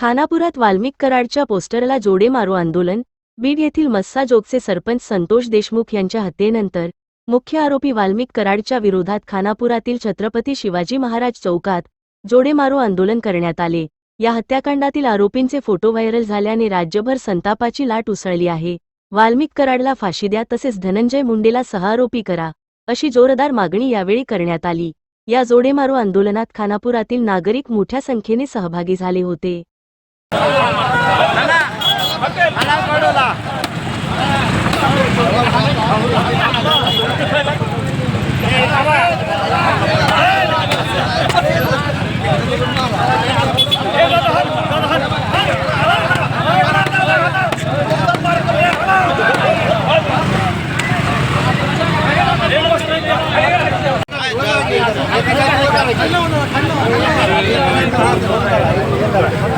खानापुरात वाल्मिक कराडच्या पोस्टरला जोडे मारो आंदोलन बीड येथील मस्साजोगचे सरपंच संतोष देशमुख यांच्या हत्येनंतर मुख्य आरोपी वाल्मिक कराडच्या विरोधात खानापुरातील छत्रपती शिवाजी महाराज चौकात जोडेमारो आंदोलन करण्यात आले. या हत्याकांडातील आरोपींचे फोटो व्हायरल झाल्याने राज्यभर संतापाची लाट उसळली आहे. वाल्मिक कराडला फाशी द्या तसेच धनंजय मुंडेला सहाआरोपी करा अशी जोरदार मागणी यावेळी करण्यात आली. या जोडेमारो आंदोलनात खानापुरातील नागरिक मोठ्या संख्येने सहभागी झाले होते. धनंजय मुंडेला अटक! धनंजय मुंडेला अटक! वाल्मिक कराडला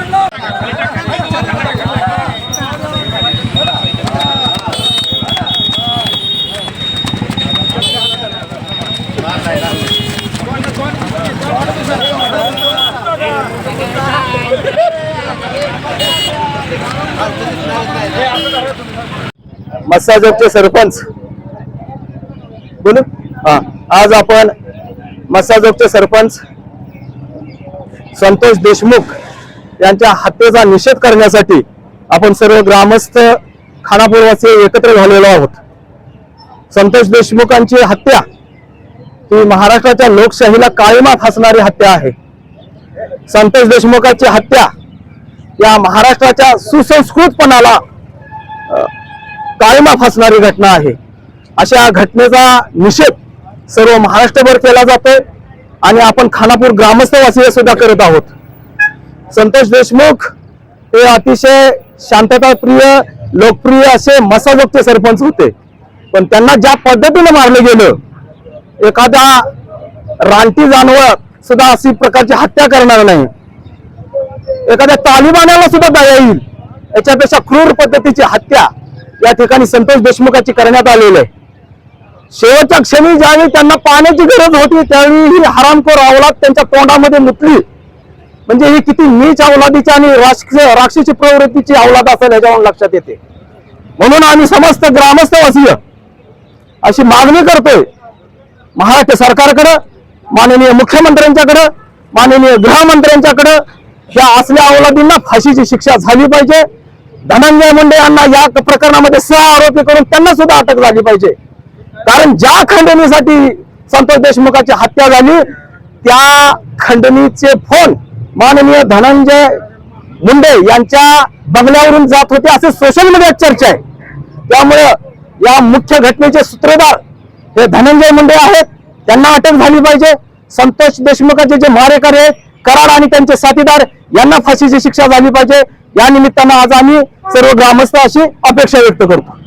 मस्साजोगचे सरपंच. बोलू? हा. आज आपण मस्साजोगचे सरपंच संतोष देशमुख यांच्या हत्येचा निषेध करण्यासाठी आपण सर्व ग्रामस्थ खानापूरवासी एकत्र झालेलो आहोत. संतोष देशमुखांची हत्या ही महाराष्ट्राच्या लोकशाहीला काळीमा फासणारी हत्या आहे. संतोष देशमुखांची हत्या या महाराष्ट्राच्या सुसंस्कृतपणाला काळीमा फासणारी घटना आहे. अशा घटनेचा निषेध सर्व महाराष्ट्रभर केला जातोय आणि आपण खानापूर ग्रामस्थवासीय सुद्धा करत आहोत. संतोष देशमुख हे अतिशय शांतताप्रिय लोकप्रिय असे मसाजोगचे सरपंच होते. पण त्यांना ज्या पद्धतीने मारलं गेलं एखादा रानटी जानवर सुद्धा अशी प्रकारची हत्या करणार नाही. एखाद्या तालिबानाला सुद्धा दया येईल. याच्यापेक्षा क्रूर पद्धतीची हत्या या ठिकाणी संतोष देशमुखाची करण्यात आलेलं आहे. शेवटच्या क्षणी ज्यावेळी त्यांना पाण्याची गरज होती त्यावेळी ही हरामखोर अवलाद त्यांच्या तोंडामध्ये मुतली. म्हणजे ही किती नीच अवलादीची आणि राक्षसी प्रवृत्तीची अवलाद असेल याच्यावरून लक्षात येते. म्हणून आम्ही समस्त ग्रामस्थवासीय अशी मागणी करतोय. महाराष्ट्र सरकारकडं माननीय मुख्यमंत्र्यांच्याकडं माननीय गृहमंत्र्यांच्याकडं या असल्या अवलादींना फाशीची शिक्षा झाली पाहिजे. धनंजय मुंडे यांना या प्रकरणामध्ये सह आरोपी करून त्यांना सुद्धा अटक झाली पाहिजे. कारण ज्या खंडणीसाठी संतोष देशमुखाची हत्या झाली त्या खंडणीचे फोन माननीय धनंजय मुंडे यांच्या बंगल्यावरून जात होते असे सोशल मीडियात चर्चा आहे. त्यामुळे या मुख्य घटनेचे सूत्रधार हे धनंजय मुंडे आहेत. त्यांना अटक झाली पाहिजे. संतोष देशमुखाचे जे मारेकरी आहेत कराड आणि त्यांचे साथीदार यांना फाशीची शिक्षा झाली पाहिजे. या निमित्तानं आज आम्ही सर्व ग्रामस्थ अशी अपेक्षा व्यक्त करतो.